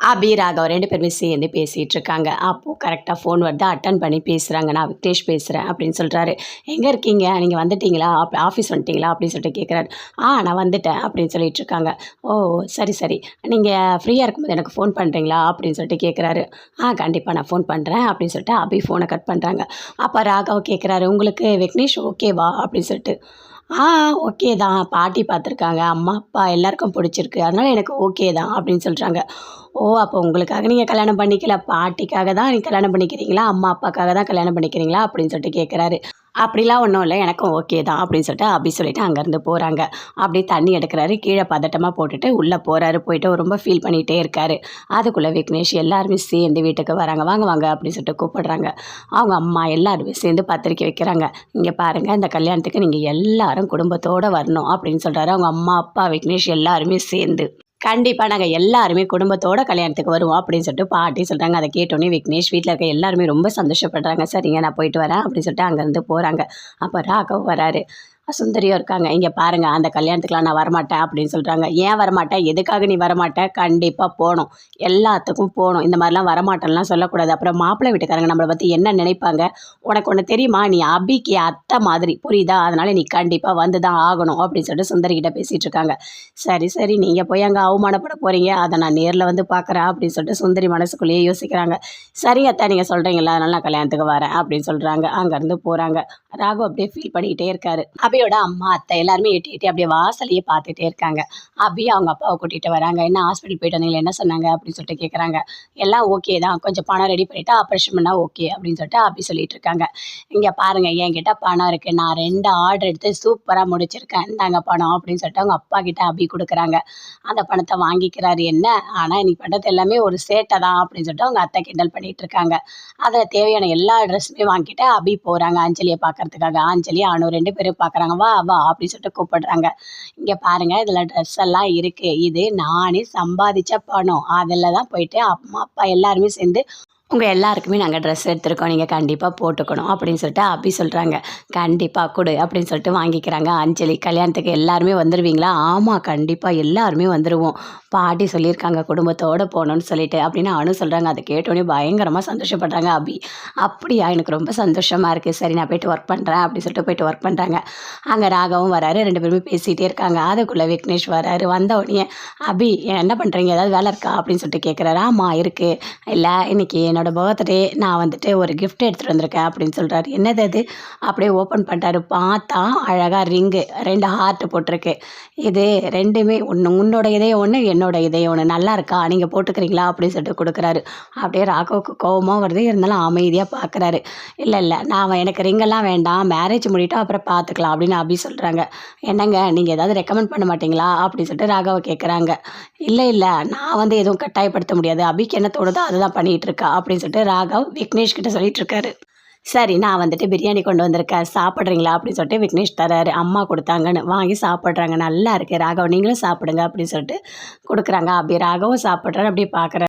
அபி ராகவ் ரெண்டு பேருமே சேர்ந்து பேசிகிட்டு இருக்காங்க அப்போது கரெக்டாக ஃபோன் வருது. அட்டன் பண்ணி பேசுகிறாங்க நான் விக்னேஷ் பேசுகிறேன் அப்படின்னு சொல்கிறாரு எங்கே இருக்கீங்க? நீங்கள் வந்துட்டீங்களா? அப் ஆஃபீஸ் வந்துட்டீங்களா? அப்படின்னு சொல்லிட்டு கேட்குறாரு ஆ நான் வந்துட்டேன். அப்படின்னு சொல்லிட்டு இருக்காங்க ஓ சரி சரி. நீங்கள் ஃப்ரீயாக இருக்கும்போது எனக்கு ஃபோன் பண்ணுறீங்களா அப்படின்னு சொல்லிட்டு கேட்குறாரு ஆ கண்டிப்பாக நான் ஃபோன் பண்ணுறேன் அப்படின்னு சொல்லிட்டு அபி ஃபோனை கட் பண்ணுறாங்க அப்போ ராகவ் கேட்குறாரு உங்களுக்கு விக்னேஷ் ஓகேவா அப்படின்னு சொல்லிட்டு. ஆ ஓகே தான். பாட்டி பார்த்துருக்காங்க. அம்மா அப்பா எல்லாருக்கும் பிடிச்சிருக்கு. அதனால் எனக்கு ஓகே தான் அப்படின்னு சொல்கிறாங்க ஓ அப்போ உங்களுக்காக நீங்கள் கல்யாணம் பண்ணிக்கல. பாட்டிக்காக தான் நீங்கள் கல்யாணம் பண்ணிக்கிறீங்களா? அம்மா அப்பாக்காக தான் கல்யாணம் பண்ணிக்கிறீங்களா? அப்படின்னு சொல்லிட்டு கேட்குறாரு அப்படிலாம் ஒன்றும் இல்லை எனக்கும் ஓகே தான் அப்படின்னு சொல்லிட்டு அப்படி சொல்லிட்டு அங்கேருந்து போகிறாங்க அப்படியே தண்ணி எடுக்கிறாரு கீழே பதட்டமாக போட்டுட்டு உள்ளே போகிறாரு போயிட்டு ரொம்ப ஃபீல் பண்ணிகிட்டே இருக்காரு. அதுக்குள்ளே விக்னேஷ் எல்லாருமே சேர்ந்து வீட்டுக்கு வராங்க. வாங்க வாங்க அப்படின்னு சொல்லிட்டு கூப்பிடுறாங்க. அவங்க அம்மா எல்லாருமே சேர்ந்து பத்திரிக்கை வைக்கிறாங்க. இங்கே பாருங்கள் இந்த கல்யாணத்துக்கு நீங்கள் எல்லாரும் குடும்பத்தோடு வரணும் அப்படின்னு சொல்கிறாரு அவங்க அம்மா அப்பா விக்னேஷ் எல்லாருமே சேர்ந்து கண்டிப்பாக நாங்கள் எல்லாருமே குடும்பத்தோட கல்யாணத்துக்கு வருவோம் அப்படின்னு சொல்லிட்டு பாட்டி சொல்கிறாங்க அதை கேட்டோன்னே விக்னேஷ் வீட்டில் இருக்க எல்லாருமே ரொம்ப சந்தோஷப்படுறாங்க. சரிங்க நான் போயிட்டு வரேன் அப்படின்னு சொல்லிட்டு அங்கேருந்து போகிறாங்க அப்போ ராகவ் வராரு. சுந்தரியும் இருக்காங்க. இங்கே பாருங்கள் அந்த கல்யாணத்துக்குலாம் நான் வரமாட்டேன் அப்படின்னு சொல்கிறாங்க ஏன் வரமாட்டேன்? எதுக்காக நீ வரமாட்ட? கண்டிப்பாக போகணும் எல்லாத்துக்கும் போகணும் இந்த மாதிரிலாம் வரமாட்டேன்லாம் சொல்லக்கூடாது. அப்புறம் மாப்பிள்ளை வீட்டுக்காரங்க நம்மளை பற்றி என்ன நினைப்பாங்க? உனக்கு ஒன்று தெரியுமா? நீ அபிக்கு அத்தை மாதிரி. புரியுதா? அதனால் நீ கண்டிப்பாக வந்து தான் ஆகணும் அப்படின்னு சொல்லிட்டு சுந்தரிக்கிட்ட பேசிகிட்டு இருக்காங்க. சரி சரி. நீங்கள் போய் அங்கே அவமானப்பட போகிறீங்க அதை நான் நேரில் வந்து பார்க்குறேன் அப்படின்னு சொல்லிட்டு சுந்தரி மனசுக்குள்ளேயே யோசிக்கிறாங்க. சரிங்க அத்தை நீங்கள் சொல்கிறீங்களா அதனால் நான் கல்யாணத்துக்கு வரேன் அப்படின்னு சொல்கிறாங்க அங்கேருந்து போகிறாங்க ராகு அப்படியே ஃபீல் பண்ணிக்கிட்டே இருக்காரு. அபியோட அம்மா அத்தை எல்லாருமே எட்டி எட்டி அப்படியே வாசலையே பார்த்துட்டே இருக்காங்க. அபி அவங்க அப்பாவை கூட்டிகிட்டு வராங்க. என்ன ஹாஸ்பிட்டல் போயிட்டு வந்தீங்களா? என்ன சொன்னாங்க? அப்படின்னு சொல்லிட்டு கேட்குறாங்க எல்லாம் ஓகே தான். கொஞ்சம் பணம் ரெடி பண்ணிவிட்டு ஆப்ரேஷன் பண்ணால் ஓகே அப்படின்னு சொல்லிட்டு அபி சொல்லிட்டு இருக்காங்க. இங்கே பாருங்கள் என்கிட்ட பணம் இருக்குது நான் ரெண்டு ஆர்டர் எடுத்து சூப்பராக முடிச்சிருக்கேன். இந்தாங்க பணம் அப்படின்னு சொல்லிட்டு அவங்க அப்பா கிட்ட அபி கொடுக்குறாங்க. அந்த பணத்தை வாங்கிக்கிறாரு என்ன? ஆனால் இன்னைக்கு பண்ணுறது எல்லாமே ஒரு சேட்டை தான் அப்படின்னு சொல்லிட்டு அவங்க அத்தை கிண்டல் பண்ணிட்டு இருக்காங்க. அதில் தேவையான எல்லா ட்ரெஸ்ஸுமே வாங்கிட்டு அபி போகிறாங்க அஞ்சலியை பார்க்கறதுக்காக. அஞ்சலி அனு ரெண்டு பேரும் பார்க்குறாங்க. வா வா அப்படின்னு சொல்லிட்டு கூப்பிடுறாங்க. இங்கே பாருங்கள் இதில் ட்ரெஸ் எல்லாம் இருக்குது இது நானே சம்பாதிச்ச பணம். அதில் தான் போயிட்டு அம்மா அப்பா எல்லாருமே சேர்ந்து உங்கள் எல்லாருக்குமே நாங்கள் ட்ரெஸ் எடுத்திருக்கோம். நீங்கள் கண்டிப்பாக போட்டுக்கணும் அப்படின்னு சொல்லிட்டு அப்படி சொல்கிறாங்க கண்டிப்பாக கொடு அப்படின்னு சொல்லிட்டு வாங்கிக்கிறாங்க. அஞ்சலி கல்யாணத்துக்கு எல்லாருமே வந்துடுவீங்களா ஆமாம் கண்டிப்பாக எல்லாருமே வந்துடுவோம் பாட்டி சொல்லியிருக்காங்க குடும்பத்தோடு போகணுன்னு சொல்லிட்டு அப்படின்னு அனு சொல்கிறாங்க அதை கேட்டோன்னே பயங்கரமாக சந்தோஷப்படுறாங்க அபி. அப்படியா எனக்கு ரொம்ப சந்தோஷமாக இருக்குது சரி நான் போயிட்டு ஒர்க் பண்ணுறேன் அப்படின்னு சொல்லிட்டு போயிட்டு ஒர்க் பண்ணுறாங்க அங்கே ராகவும் வராரு. ரெண்டு பேருமே பேசிகிட்டே இருக்காங்க. அதுக்குள்ளே விக்னேஷ் வராரு. வந்த உடனே அபி என்ன பண்ணுறீங்க ஏதாவது வேலை இருக்கா? அப்படின்னு சொல்லிட்டு கேட்குறாரு ஆமாம் இருக்குது இல்லை இன்னைக்கு என்னோடய பர்த்டே நான் வந்துட்டு ஒரு கிஃப்ட் எடுத்துகிட்டு வந்திருக்கேன் அப்படின்னு சொல்கிறாரு என்னது அது? அப்படியே ஓப்பன் பண்ணிட்டாரு. பார்த்தா அழகாக ரிங்கு ரெண்டு ஹார்ட் போட்டிருக்கு. இது ரெண்டுமே ஒன்று உன்னோட இதயம் ஒன்று என்னோட இதயம் ஒன்று நல்லா இருக்கா? நீங்கள் போட்டுக்கிறீங்களா? அப்படின்னு சொல்லிட்டு கொடுக்குறாரு. அப்படியே ராகவுக்கு கோபமாக வருது. இருந்தாலும் அமைதியாக பார்க்குறாரு இல்லை இல்லை நான் எனக்கு ரிங்கெல்லாம் வேண்டாம். மேரேஜ் முடிவிட்டோம் அப்புறம் பார்த்துக்கலாம் அப்படின்னு அப்படி சொல்கிறாங்க என்னங்க நீங்கள் ஏதாவது ரெக்கமெண்ட் பண்ண மாட்டீங்களா? அப்படின்னு சொல்லிட்டு ராகவை கேட்குறாங்க இல்லை இல்லை நான் வந்து எதுவும் கட்டாயப்படுத்த முடியாது. அபிக்கு என்ன தோணுதோ அதுதான் பண்ணிகிட்டு இருக்கா? அப்படின்னு சொல்லிட்டு ராகவ் விக்னேஷ் கிட்ட சொல்லிட்டு இருக்காரு. சரி நான் வந்துட்டு பிரியாணி கொண்டு வந்திருக்கேன். சாப்பிட்றீங்களா? அப்படின்னு சொல்லிட்டு விக்னேஷ் தராரு. அம்மா கொடுத்தாங்கன்னு. வாங்கி சாப்பிட்றாங்க. நல்லா இருக்கு. ராகவ் நீங்களும் சாப்பிடுங்க அப்படின்னு சொல்லிட்டு கொடுக்குறாங்க. அப்படி ராகவும் சாப்பிட்றாரு. அப்படியே பார்க்குறாரு